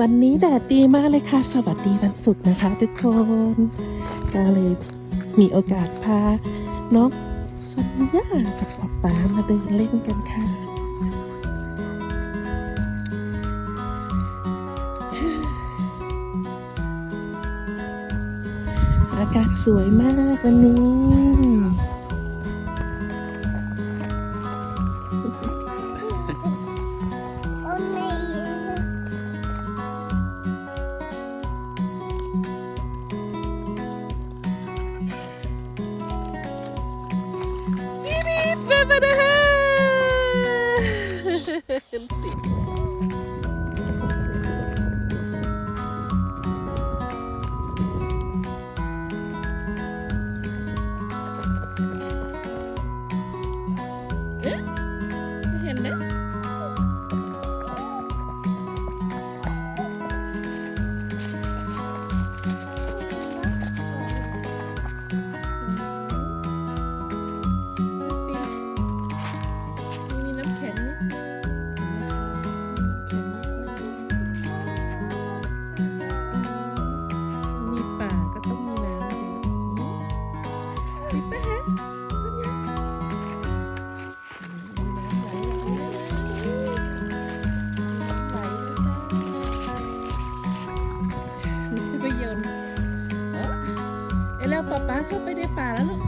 วันนี้แดดดีมากเลยค่ะ สวัสดีวันศุกร์นะคะ ทุกคนก็เลยมีโอกาสพาน้องซอนย่ากับป๊าป๊ามาเดินเล่นกันค่ะ อากาศสวยมากวันนี้ över det här! มีป่ะฮะสัญญาจะไปโยนเออเอแล้วป๊าป๊าเข้าไปในป่าแล้วลูก